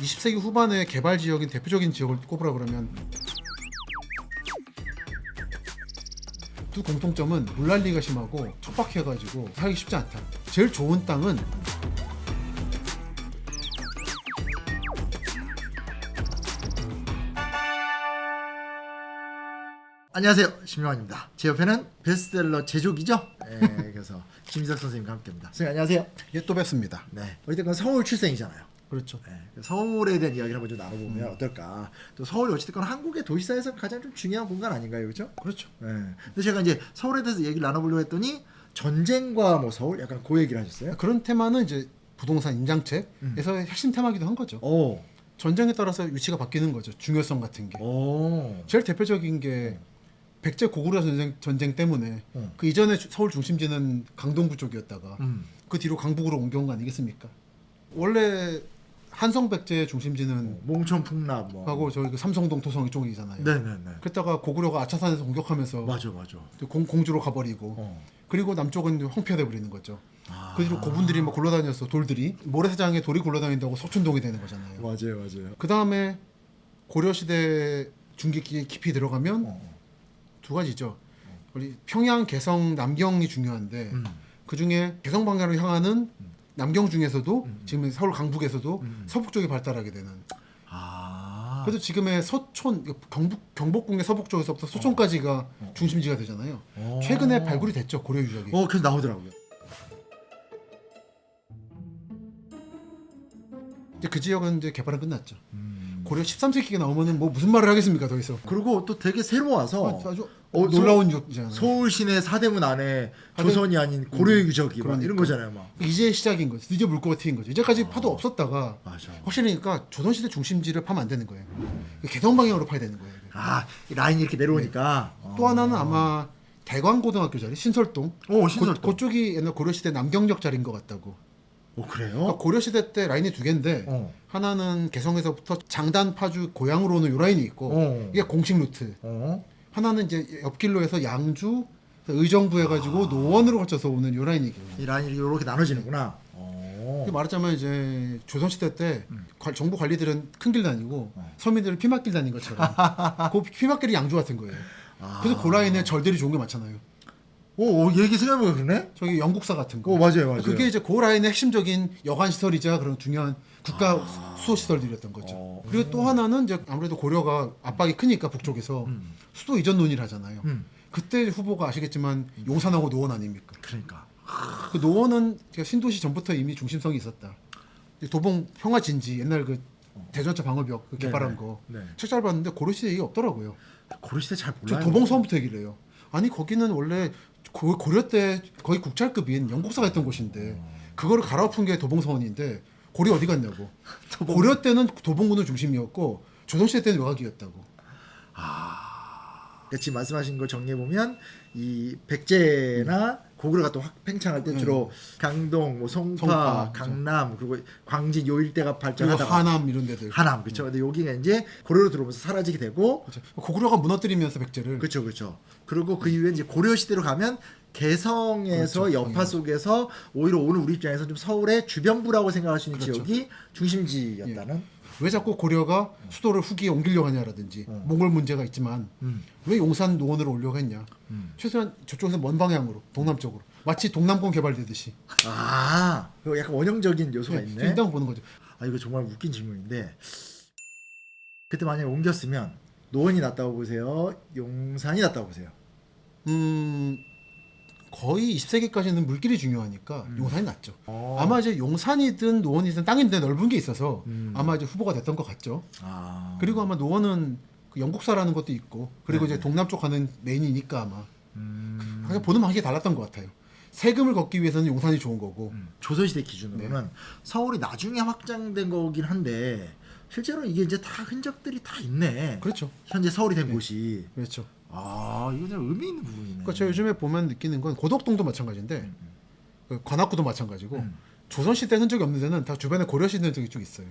20세기 후반의 개발 지역인 대표적인 지역을 꼽으라 그러면 두 공통점은 물난리가 심하고 척박해가지고 살기 쉽지 않다. 제일 좋은 땅은 안녕하세요. 심영환입니다. 제 옆에는 베스트셀러 제조기죠? 네, 그래서 김지석 선생님과 함께합니다. 선생님 안녕하세요. 예, 또 뵙습니다. 네. 어쨌든 서울 출생이잖아요 그렇죠. 네, 서울에 대한 이야기를 한번 좀 나눠보면 어떨까 또 서울이 어쨌든 한국의 도시사에서 가장 좀 중요한 공간 아닌가요 그렇죠? 그렇죠. 네. 근데 제가 이제 서울에 대해서 얘기를 나눠보려고 했더니 전쟁과 뭐 서울 약간 그 얘기를 하셨어요 그런 테마는 이제 부동산 인장책에서의 핵심 테마기도 한 거죠. 오, 전쟁에 따라서 위치가 바뀌는 거죠. 중요성 같은 게. 오, 제일 대표적인 게 백제 고구려 전쟁, 전쟁 때문에 음. 그 이전에 주- 서울 중심지는 강동구 쪽이었다가 음. 그 뒤로 강북으로 옮겨온 거 아니겠습니까? 원래 한성 백제의 중심지는 몽천 풍납 뭐 하고 저기 그 삼성동 토성 이쪽이잖아요. 네네네 그랬다가 고구려가 아차산에서 공격하면서 맞아 맞아 또 공, 공주로 가버리고 어. 그리고 남쪽은 황폐돼 버리는 거죠. 아. 그 뒤로 고분들이 막 굴러다녀서 돌들이 모래사장에 돌이 굴러다닌다고 서촌동이 되는 거잖아요. 맞아요 맞아요 그 다음에 고려 시대 중기기에 깊이 들어가면 어. 두 가지죠. 우리 평양, 개성, 남경이 중요한데 음. 그 중에 개성 방향으로 향하는 남경 중에서도 지금 서울 강북에서도 음. 서북 쪽이 발달하게 되는. 아 그래서 지금의 서촌 경북 경복궁의 서북 쪽에서부터 서촌까지가 중심지가 되잖아요. 어. 최근에 발굴이 됐죠 고려 유적이. 어, 그래서 나오더라고요. 이제 그 지역은 이제 개발은 끝났죠. 음. 고려 13세기가 나오면은 뭐 무슨 말을 하겠습니까 더 이상. 그리고 또 되게 새로 와서 아주 어, 놀라운 유적이잖아요. 서울 시내 사대문 안에 하대- 조선이 아닌 고려의 유적이 막 그러니까. 이런 거잖아요, 막. 이제 시작인 거죠. 드디어 물꼬가 트인 거죠. 이제까지 파도 없었다가 맞아. 확실히 그러니까 조선시대 중심지를 파면 안 되는 거예요. 개성 방향으로 파야 되는 거예요. 아, 이 라인이 이렇게 내려오니까. 어. 또 하나는 아마 대광고등학교 자리 신설동. 오, 신설동. 그, 그쪽이 옛날 고려시대 남경역 자리인 것 같다고. 어, 그래요? 그러니까 고려 시대 때 라인이 두 개인데 어. 하나는 개성에서부터 장단 파주 고향으로는 요 라인이 있고 어. 이게 공식 루트. 어. 하나는 이제 옆길로 해서 양주 의정부 해가지고 노원으로 거쳐서 오는 요 라인이 있거든요. 이 라인이 이렇게 나눠지는구나. 어. 그 말하자면 이제 조선시대 때 관- 정부 관리들은 큰 길 다니고 어. 서민들은 피막길 다닌 것처럼 그 피막길이 양주 같은 거예요. 아. 그래서 그 라인에 절들이 좋은 게 많잖아요. 오, 오, 얘기 생각해보면 그러네? 저기 영국사 같은 거. 오, 맞아요, 맞아요. 그게 이제 그 라인의 핵심적인 여관 시설이자 그런 중요한 국가 수호 시설들이었던 거죠. 아. 어. 그리고 또 하나는 이제 아무래도 고려가 압박이 크니까 북쪽에서 음. 수도 이전 논의를 하잖아요. 음. 그때 후보가 아시겠지만 용산하고 노원 아닙니까? 그러니까. 그 노원은 제가 신도시 전부터 이미 중심성이 있었다. 이 도봉 평화 진지 옛날 그 대전차 방어벽 그 개발한 네네. 거 네. 책 잘 봤는데 고려 시대 얘기 없더라고요. 고려 시대 잘저 몰라요. 도봉서원부터 얘기를 해요. 아니 거기는 원래 고, 고려 때 거의 국찰급인 영국사가 있던 곳인데 그거를 갈아엎은 게 도봉서원인데 고려 어디 갔냐고. 고려 때는 도봉군을 중심이었고 조선시대 때는 외곽이었다고. 그러니까 지금 말씀하신 걸 정리해 보면 이 백제나 고구려가 또확 팽창할 때 주로 강동, 뭐 송파, 음. 송파. 강남 그리고 광진 요 일대가 그리고 발전하다가 하남 이런 데들. 하남 그렇죠. 근데 여기가 이제 고려로 들어오면서 사라지게 되고 그렇죠. 고구려가 무너뜨리면서 백제를 그렇죠, 그렇죠. 그리고 그 이후에 이제 고려 시대로 가면 개성에서 그렇죠. 여파 당연히. 속에서 오히려 오늘 우리 입장에서 좀 서울의 주변부라고 생각할 수 있는 그렇죠. 지역이 중심지였다는. 왜 자꾸 고려가 수도를 후기에 옮기려고 하냐라든지 어. 몽골 문제가 있지만 음. 왜 용산 노원으로 오려고 했냐 음. 최소한 저쪽에서 먼 방향으로 동남쪽으로 마치 동남권 개발되듯이 아, 그 약간 원형적인 요소가 있네. 인당 보는 거죠 아 이거 정말 웃긴 질문인데 그때 만약에 옮겼으면 노원이 낫다고 보세요 용산이 낫다고 보세요 음 거의 20세기까지는 물길이 중요하니까 음. 용산이 낫죠 어. 아마 이제 용산이든 노원이든 땅인데 넓은 게 있어서 음. 아마 이제 후보가 됐던 것 같죠 아. 그리고 아마 노원은 그 영국사라는 것도 있고 그리고 네. 이제 동남쪽 가는 메인이니까 아마 음. 그냥 보는 방식이 달랐던 것 같아요 세금을 걷기 위해서는 용산이 좋은 거고 음. 조선시대 기준으로는 네. 서울이 나중에 확장된 거긴 한데 실제로 이게 이제 다 흔적들이 다 있네 그렇죠 현재 서울이 된 네. 곳이 그렇죠 아 이거 좀 의미 있는 부분이네 그러니까 제가 요즘에 보면 느끼는 건 고덕동도 마찬가지인데 그 관악구도 마찬가지고 음. 조선시대 흔적이 없는 데는 다 주변에 고려시대 흔적이 쭉 있어요.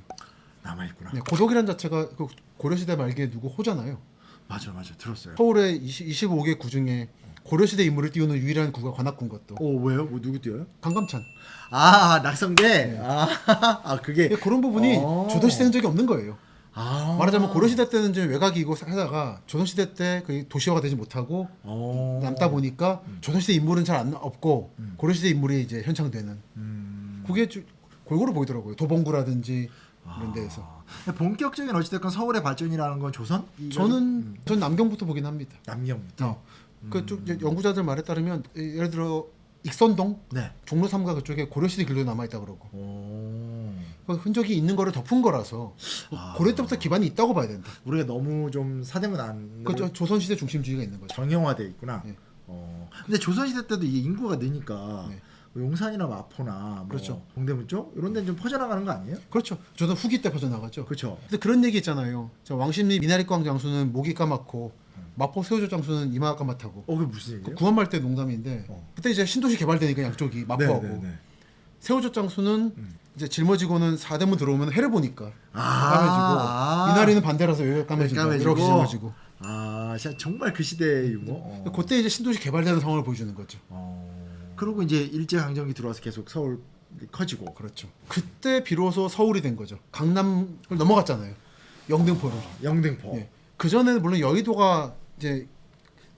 남아 있구나 네, 고덕이란 자체가 그 고려시대 말기에 누구 호잖아요. 맞아 맞아 들었어요 서울의 20, 25개 구 중에 고려시대 인물을 띄우는 유일한 구가 관악군 것도 오 왜요? 뭐 누구 뛰어요? 강감찬. 아 낙성대. 아, 아 그게 예, 그런 부분이 어. 조선시대 흔적이 없는 거예요. 아 말하자면 고려시대 때는 좀 외곽이고 하다가 조선시대 때 그 도시화가 되지 못하고 어. 남다 보니까 조선시대 인물은 잘 안 없고 고려시대 인물이 이제 현창되는 음. 그게 좀 골고루 보이더라고요. 도봉구라든지 이런 데에서. 아. 본격적인 어찌됐건 서울의 발전이라는 건 조선? 저는 전 남경부터 보긴 합니다. 남경부터. 어. 그쪽 연구자들 말에 따르면 예를 들어 익선동 네. 종로 3가 그쪽에 고려시대 길도 남아 있다 그러고 오. 그 흔적이 있는 거를 덮은 거라서 아. 고려 때부터 기반이 있다고 봐야 된다. 우리가 너무 좀 사대문 안그 조선시대 중심주의가 있는 거죠. 정형화돼 있구나. 네. 어. 근데 조선시대 때도 이 인구가 느니까 네. 뭐 용산이나 마포나 뭐 그렇죠. 동대문 쪽 이런 데는 좀 퍼져나가는 거 아니에요? 그렇죠. 저는 후기 때 퍼져나가죠. 그렇죠. 근데 그런 얘기 있잖아요. 저 왕십리 미나리광 장수는 목이 까맣고 마포 세우조 장수는 이마가 까맣다고. 어, 그게 무슨 얘기예요? 구원말 때 농담인데 어. 그때 이제 신도시 개발되니까 양쪽이 마포하고 네, 네, 네. 세우조 장수는 음. 이제 짊어지고는 사대문 들어오면 해를 보니까 아, 까매지고 아. 이날이는 반대라서 여기가 까매지고, 까매지고. 이렇게 짊어지고 아 진짜 정말 그 시대의 유머. 어. 그때 이제 신도시 개발되는 상황을 보여주는 거죠. 어. 그리고 이제 일제 강점기 들어와서 계속 서울 커지고 그렇죠. 그때 비로소 서울이 된 거죠. 강남을 넘어갔잖아요. 영등포로. 아, 영등포. 예. 그 전에는 물론 여의도가 이제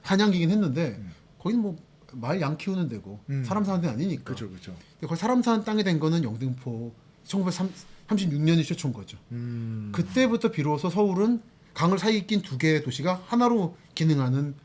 한양기긴 했는데 음. 거기는 뭐 말 양 키우는 데고 음. 사람 사는 데 아니니까. 그렇죠, 그렇죠. 근데 거기 사람 사는 땅이 된 거는 영등포 1936년이 최초인 거죠. 음. 그때부터 비로소 서울은 강을 사이에 낀 두 개의 도시가 하나로 기능하는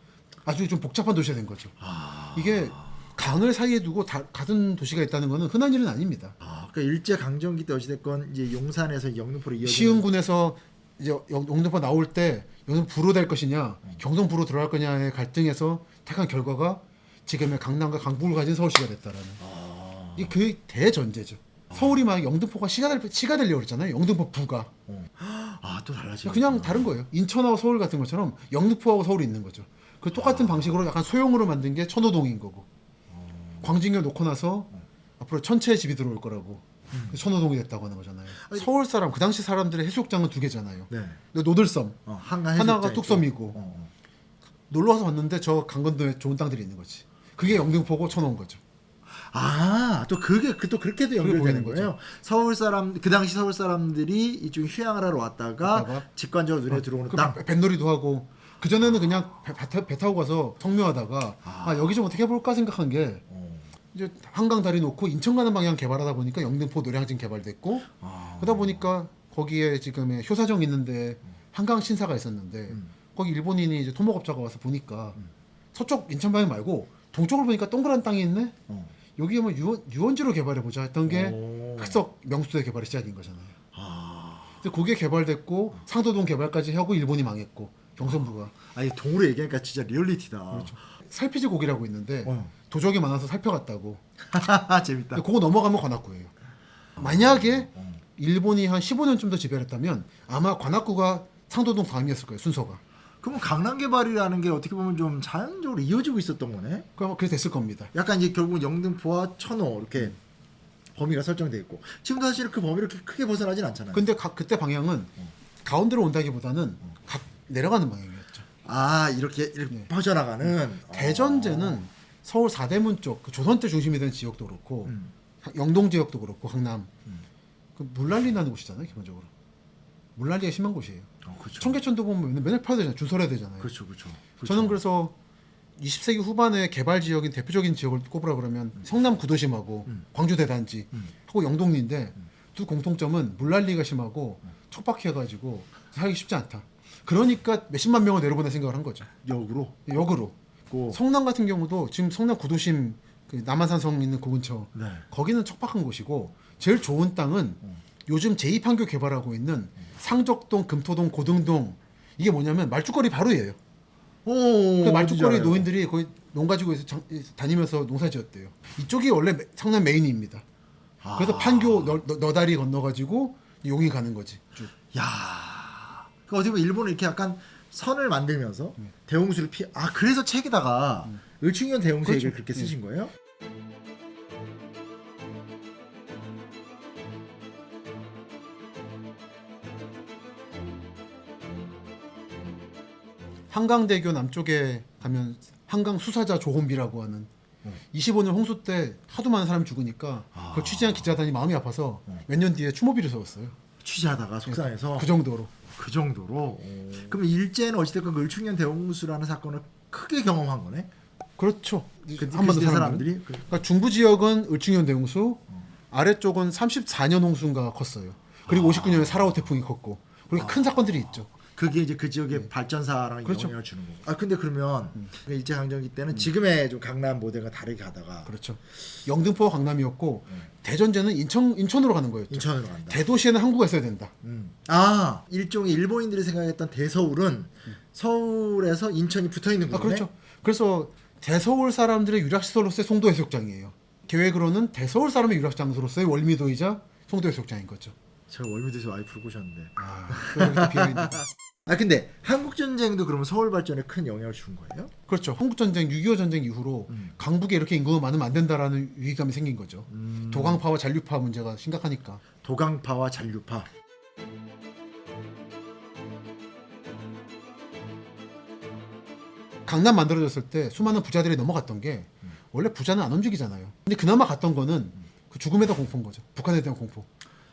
아주 좀 복잡한 도시가 된 거죠. 아. 이게 강을 사이에 두고 다, 같은 도시가 있다는 거는 흔한 일은 아닙니다. 아, 그러니까 일제 강점기 때 어찌됐건 이제 용산에서 영등포로 이어지는 시흥군에서 이제 영- 영등포 나올 때 영등 부로 될 것이냐 경성 부로 들어갈 거냐의 갈등에서 택한 결과가 지금의 강남과 강북을 가진 서울시가 됐다라는 아. 이게 그 대전제죠. 서울이 막 영등포가 시가 될 시가 되려고 그랬잖아요. 영등포 부가 어. 아, 또 달라지고. 그냥 다른 거예요. 인천하고 서울 같은 것처럼 영등포하고 서울이 있는 거죠. 그 똑같은 방식으로 약간 소형으로 만든 게 천호동인 거고 광진교 놓고 나서 앞으로 천채의 집이 들어올 거라고 그래서 천호동이 됐다고 하는 거잖아요. 서울 사람 그 당시 사람들의 해수욕장은 두 개잖아요. 네. 노들섬 어, 한강 하나가 뚝섬이고. 어, 어. 놀러 와서 봤는데 저 강건도에 좋은 땅들이 있는 거지. 그게 영등포고 천호인 거죠. 아, 또 그게 그 또 그렇게도 연결되는 보이는 거예요. 서울 사람 그 당시 서울 사람들이 이쪽 휴양을 하러 왔다가 왔다가 직관적으로 눈에 들어오는 그 땅. 배- 뱃놀이도 하고 그 전에는 그냥 배, 배 타- 배 타고 가서 성묘하다가 아, 여기 좀 어떻게 해볼까 생각한 게 어. 이제 한강 다리 놓고 인천 가는 방향 개발하다 보니까 영등포 노량진 개발됐고 아. 그러다 보니까 거기에 지금 효사정 있는데 한강 신사가 있었는데 음. 거기 일본인이 이제 토목업자가 와서 보니까 서쪽 인천 방향 말고 동쪽을 보니까 동그란 땅이 있네 어. 여기 뭐 유원, 유원지로 개발해 보자 했던 게 오. 흑석 명수대 개발이 시작인 거잖아요. 아. 근데 그게 개발됐고 상도동 개발까지 하고 일본이 망했고 경성부가 아니 동으로 얘기하니까 진짜 리얼리티다. 그렇죠. 살피지 고기라고 있는데 어. 도적이 많아서 살펴갔다고. 재밌다. 근데 그거 넘어가면 관악구예요. 만약에 어. 일본이 한 15년쯤 더 지배를 했다면 아마 관악구가 상도동 다음이었을 거예요 순서가. 그럼 강남 개발이라는 게 어떻게 보면 좀 자연적으로 이어지고 있었던 거네. 그럼 그래 됐을 겁니다. 약간 이제 결국 영등포와 천호 이렇게 범위가 설정돼 있고 지금도 사실 그 범위를 그렇게 크게 벗어나진 않잖아요. 근데 가- 그때 방향은 가운데로 온다기보다는 각 내려가는 방향이었죠. 아 이렇게 이렇게 네. 퍼져나가는 대전제는 서울 사대문 쪽그 조선 때 중심이 된 지역도 그렇고 음. 영동 지역도 그렇고 강남 음. 그 물난리 나는 곳이잖아요 기본적으로 물난리가 심한 곳이에요. 어, 그렇죠. 청계천도 보면 맨날, 파야 되잖아요. 줄서야 되잖아요. 그렇죠, 그렇죠. 저는 그래서 20세기 후반에 개발 지역인 대표적인 지역을 꼽으라 그러면 성남 구도심하고 음. 광주 대단지 음. 하고 영동리인데 두 공통점은 물난리가 심하고 음. 척박해가지고 살기 쉽지 않다. 그러니까 몇십만 명을 내려보낼 생각을 한 거죠. 역으로 역으로 고 성남 같은 경우도 지금 성남 구도심 그 남한산성 있는 그 근처 네. 거기는 척박한 곳이고 제일 좋은 땅은 음. 요즘 제2판교 개발하고 있는 상적동, 금토동, 고등동 이게 뭐냐면 말죽거리 바로예요. 오, 그 말죽거리. 노인들이 거의 농 가지고 장- 다니면서 농사 지었대요. 이쪽이 원래 매- 성남 메인입니다. 아. 그래서 판교 너, 너, 너다리 건너가지고 용이 가는 거지. 쭉. 야, 그 어떻게 보면 일본은 이렇게 약간 선을 만들면서 음. 대홍수를 피. 아 그래서 책에다가 을충현 대홍수 그렇죠. 얘기를 그렇게 쓰신 거예요? 한강대교 남쪽에 가면 한강 수사자 조혼비라고 하는 어. 25년 홍수 때 하도 많은 사람이 죽으니까 아. 그 취재한 기자단이 마음이 아파서 몇 년 뒤에 추모비를 세웠어요. 취재하다가 속상해서 그 정도로. 그 정도로. 그럼 일제는 어찌됐건 그 을충년 대홍수라는 사건을 크게 경험한 거네. 그렇죠. 그, 그 한반도 시대. 사람들이 그- 그러니까 중부 지역은 을충년 대홍수, 아래쪽은 34년 홍수인가 컸어요. 그리고 59년에 사라오 태풍이 컸고, 그렇게 큰 사건들이 있죠. 그게 이제 그 지역의 발전사랑 그렇죠. 영향을 주는 거고. 아 근데 그러면 그 일제 강점기 때는 지금의 좀 강남 모델과 다르게 가다가 그렇죠. 영등포 강남이었고 대전제는 인천 인천으로 가는 거였죠. 인천으로 간다. 대도시에는 항구가 있어야 된다. 음. 아 일종의 일본인들이 생각했던 대서울은 서울에서 인천이 붙어 있는 아 거네. 그렇죠. 그래서 대서울 사람들의 유락 시설로서의 송도 해수욕장이에요. 계획으로는 대서울 사람의 유락 장소로서의 월미도이자 송도 해수욕장인 거죠. 제가 월미도에서 와이프를 꼬셨는데. 아, 비어 있는. 아 근데 한국 전쟁도 그러면 서울 발전에 큰 영향을 준 거예요? 그렇죠. 한국 전쟁, 6.25 전쟁 이후로 음. 강북에 이렇게 인구가 많으면 안 된다라는 위기감이 생긴 거죠. 음. 도강파와 잔류파 문제가 심각하니까. 도강파와 잔류파. 강남 만들어졌을 때 수많은 부자들이 넘어갔던 게 원래 부자는 안 움직이잖아요. 근데 그나마 갔던 거는 그 죽음에 대한 공포인 거죠. 북한에 대한 공포.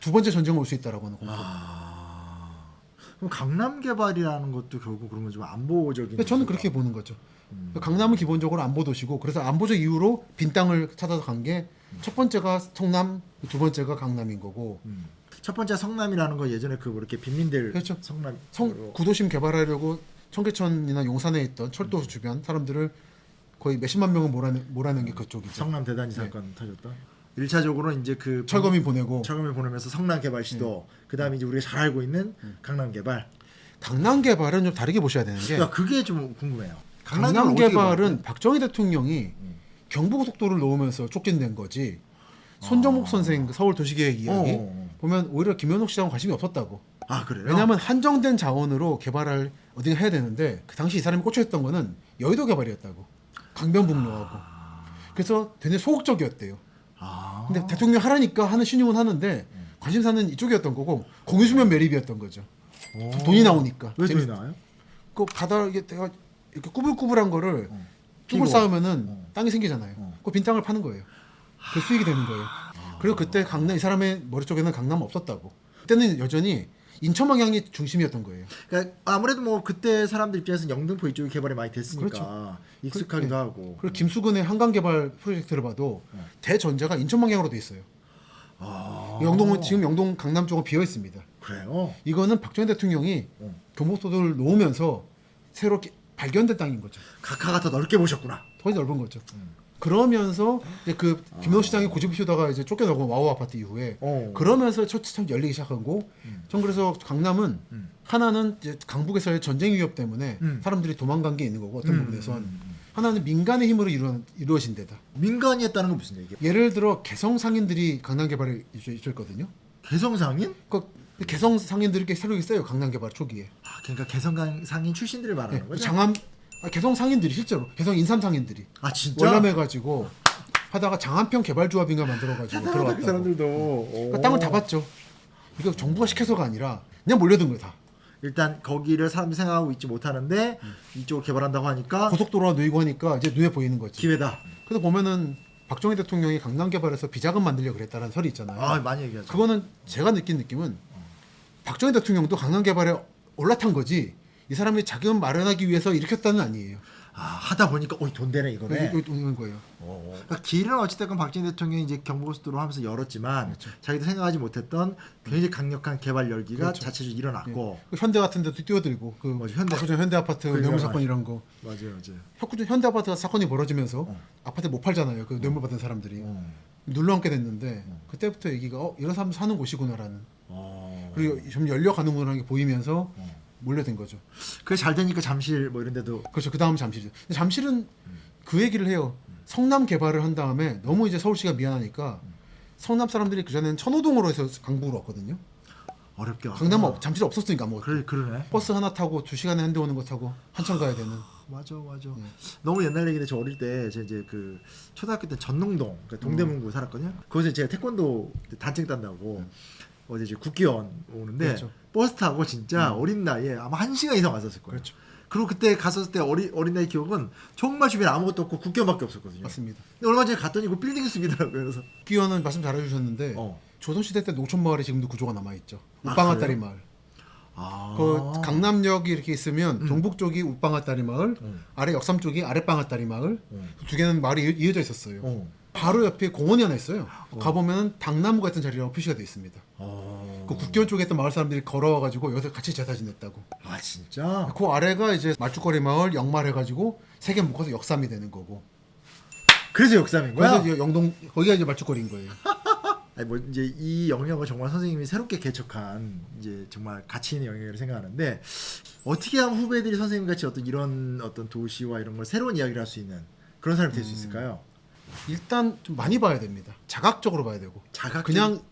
두 번째 전쟁 올수 있다라고 하는 공포. 아. 그럼 강남 개발이라는 것도 결국 그러면 좀 안보적인. 근데 저는 그렇게 보는 거죠. 음. 강남은 기본적으로 안보 도시고 그래서 안보적 이유로 빈 땅을 찾아서 간 게 첫 번째가 성남, 두 번째가 강남인 거고 음. 첫 번째 성남이라는 거 예전에 그뭐 이렇게 빈민들 그렇죠. 성남 성 구도심 개발하려고 청계천이나 용산에 있던 철도 음. 주변 사람들을 거의 몇십만 명을 몰아내, 몰아낸 게 그쪽이죠. 성남 대단지 네. 사건 터졌던. 1차적으로 이제 그 철거민 보내고 철거민 보내면서 성남 개발 시도. 그다음에 이제 우리가 잘 알고 있는 강남 개발. 강남 개발은 좀 다르게 보셔야 되는 게 야 그게 좀 궁금해요. 강남 어떻게 개발은? 박정희 대통령이 음. 경부고속도로를 놓으면서 촉진된 거지. 손정목 선생 그 서울 도시계획 이야기 아. 어, 어, 어. 보면 오히려 김현옥 시장은 관심이 없었다고. 아 그래요? 왜냐하면 한정된 자원으로 개발을 어딘가 해야 되는데 그 당시 이 사람이 꽂혀있던 거는 여의도 개발이었다고. 강변북로하고. 그래서 굉장히 소극적이었대요. 아. 근데 대통령 하라니까 하는 신용은 하는데 관심사는 이쪽이었던 거고 공유수면 매립이었던 거죠. 오. 돈이 나오니까. 왜 돈이 재밌- 나와요? 그 바다 이게 내가 이렇게 꾸불꾸불한 거를 어. 뚝을 피고. 쌓으면은 어. 땅이 생기잖아요. 어. 그 빈 땅을 파는 거예요. 그 수익이 되는 거예요. 그리고 그때 강남 이 사람의 머릿 속에는 강남 없었다고. 그때는 여전히 인천 방향이 중심이었던 거예요. 그러니까 아무래도 뭐 그때 사람들 입장에서는 영등포 이쪽이 개발이 많이 됐으니까 그렇죠. 익숙하기도 그- 하고. 그리고 김수근의 한강 개발 프로젝트를 봐도 어. 대전제가 인천 방향으로 돼 있어요. 아. 영동은 지금 영동 강남 쪽은 비어 있습니다. 그래요. 이거는 박정희 대통령이 어. 경복도를 놓으면서 기- 발견된 땅인 거죠. 각하가 더 넓게 보셨구나. 더 넓은 거죠. 음. 그러면서 이제 그 김노 시장이 고집 피우다가 이제 쫓겨나고 와우 아파트 이후에 어. 그러면서 첫참 열리기 시작하고 음. 전 그래서 강남은 음. 하나는 이제 강북에서의 전쟁 위협 때문에 음. 사람들이 도망간 게 있는 거고 어떤 음, 부분에선 음, 음. 하나는 민간의 힘으로 이루, 이루어진 데다. 민간이 했다는 건 무슨 얘기예요? 예를 들어 개성 상인들이 강남 개발에 이끌거든요. 개성상인? 그 개성 상인들이 꽤 세력이 세요 강남 개발 초기에. 아, 그러니까 개성상인 출신들을 말하는 네, 거죠? 장암 아, 개성 상인들이 실제로 개성 인삼 상인들이 아 진짜? 월남해 가지고 하다가 장안평 개발조합인가 만들어 가지고 대단하다 그. 사람들도. 그러니까 땅을 다 봤죠. 이거 정부가 시켜서가 아니라 그냥 몰려든 거예요 다. 일단 거기를 사람들이 생각하고 있지 못하는데 이쪽을 개발한다고 하니까 고속도로가 놓이고 하니까 이제 눈에 보이는 거지. 기회다. 그래서 보면은 박정희 대통령이 강남 개발해서 비자금 만들려 그랬다는 설이 있잖아요. 아 많이 얘기하죠. 그거는 제가 느낀 느낌은 박정희 대통령도 강남 개발에 올라탄 거지. 이 사람이 자금 마련하기 위해서 일으켰다는 아니에요. 아, 하다 보니까 어이 돈 되네 이거네. 이거 오는 거예요. 그러니까 길은 어찌됐건 박정희 대통령이 이제 경부고속도로 하면서 열었지만 그렇죠. 자기도 생각하지 못했던 굉장히 강력한 개발 열기가 그렇죠. 자체적으로 일어났고 그 현대 같은 데도 뛰어들고 그 맞아, 현대. 현대 현대 아파트 그 뇌물 사건 이런 거. 맞아요, 맞아요. 혁구전 현대 아파트가 사건이 벌어지면서 어. 아파트 못 팔잖아요. 그 뇌물 받은 사람들이 어. 눌러앉게 됐는데 그때부터 얘기가 어 이런 사람 사는 곳이구나라는 어. 그리고 좀 열려가는구나라는 게 보이면서 어. 몰려든 거죠. 그게 잘 되니까 잠실 뭐 이런 데도 그렇죠. 그 다음 잠실이죠. 근데 잠실은 그 얘기를 해요. 성남 개발을 한 다음에 너무 이제 서울시가 미안하니까 성남 사람들이 그 전에는 천호동으로 해서 강북으로 왔거든요. 어렵게 강남은 어. 없- 잠실 없었으니까 뭐 그래 그러네. 버스 하나 타고 두 시간에 한 대 오는 거 타고 한참 가야 되는. 맞아 맞아. 네. 너무 옛날 얘기인데 저 어릴 때 제가 이제 그 초등학교 때 전농동 그 동대문구 살았거든요. 거기서 제가 태권도 단증 딴다고 어제 이제 국기원 오는데 그렇죠. 버스 타고 진짜 어린 나이에 아마 한 시간 이상 왔었을 거예요. 그렇죠. 그리고 그때 갔었을 때 어린 어린 나이 기억은 정말 주변에 아무것도 없고 국경밖에 없었거든요. 맞습니다. 근데 얼마 전에 갔더니 그 빌딩 숲이더라고요. 그래서 국기원은 말씀 잘해주셨는데 어. 조선시대 때 농촌 마을에 지금도 구조가 남아 있죠. 아, 우빵아따리 마을. 아, 그 강남역이 이렇게 있으면 동북 쪽이 우빵아따리 마을, 음. 아래 역삼 쪽이 아랫빵아따리 마을. 음. 그두 개는 마을이 이- 이어져 있었어요. 어. 바로 옆에 공원이 하나 있어요. 가보면 당나무 같은 자리라고 표시가 돼 있습니다. 어. 그 국기원 쪽에 있던 마을 사람들이 걸어와가지고 여기서 같이 제사 지냈다고. 아 진짜? 그 아래가 이제 말죽거리 마을 영말해가지고 세 개 묶어서 역삼이 되는 거고. 그래서 역삼인 거야? 그래서 이제 영동 거기가 이제 말죽거리인 거예요. 아니 뭐 이제 이 영역을 정말 선생님이 새롭게 개척한 이제 정말 가치 있는 영역이라고 생각하는데 어떻게 하면 후배들이 선생님 같이 어떤 이런 어떤 도시와 이런 걸 새로운 이야기를 할 수 있는 그런 사람이 될 수 있을까요? 일단 좀 많이 봐야 됩니다. 자각적으로 봐야 되고. 자각 그냥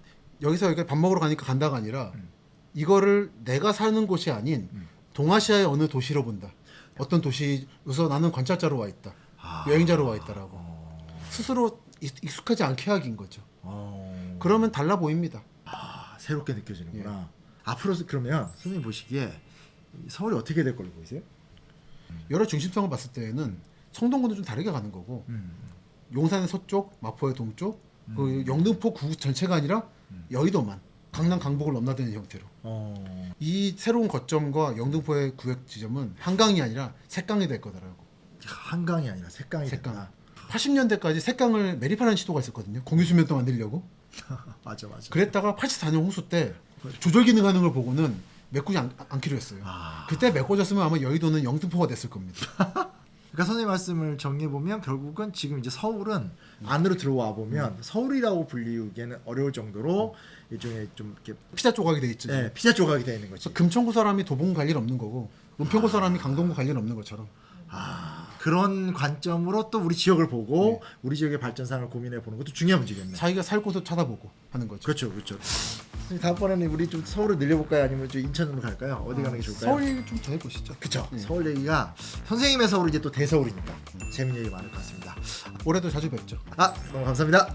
여기서 여기 밥 먹으러 가니까 간다가 아니라 음. 이거를 내가 사는 곳이 아닌 음. 동아시아의 어느 도시로 본다. 어떤 도시에서 나는 관찰자로 와 있다. 아. 여행자로 와 있다라고. 어. 스스로 익- 익숙하지 않게 하긴 거죠. 어. 그러면 달라 보입니다. 아, 새롭게 느껴지는구나. 예. 앞으로 그러면 선생님 보시기에 이 서울이 어떻게 될 걸로 보이세요? 여러 중심성을 봤을 때는 성동구는 좀 다르게 가는 거고 음. 용산의 서쪽, 마포의 동쪽, 음. 그 영등포 구 전체가 아니라 여의도만 강남 강북을 넘나드는 형태로 어. 이 새로운 거점과 영등포의 구역 지점은 한강이 아니라 색강이 될 거다라고. 한강이 아니라 색강이 색강. 된다. 80년대까지 색강을 매립하는 시도가 있었거든요. 공유수면도 만들려고. 맞아 맞아. 그랬다가 84년 홍수 때 조절 기능 하는 걸 보고는 메꾸지 않, 않기로 했어요. 아. 그때 메꿔졌으면 아마 여의도는 영등포가 됐을 겁니다. 그러니까 선생님 말씀을 정리해 보면 결국은 지금 이제 서울은 안으로 들어와 보면 서울이라고 불리우기에는 어려울 정도로 일종의 좀 이렇게 피자 조각이 돼 있죠. 예, 피자 조각이 되어 있는 거지. 금천구 사람이 도봉 갈 일 없는 거고 은평구 사람이 강동구 갈일 없는 것처럼. 아, 그런 관점으로 또 우리 지역을 보고 네. 우리 지역의 발전상을 고민해 보는 것도 중요한 문제겠네. 자기가 살 곳을 찾아보고 하는 거죠. 그렇죠, 그렇죠. 선생님, 다음번에는 우리 좀 서울을 늘려볼까요? 아니면 좀 인천으로 갈까요? 어디 가는 게 좋을까요? 서울 얘기 좀더 해보시죠. 그쵸. 네. 서울 얘기가 선생님의 서울 이제 또 대서울이니까 재밌는 얘기 많을 것 같습니다. 올해도 자주 뵙죠. 아 너무 감사합니다.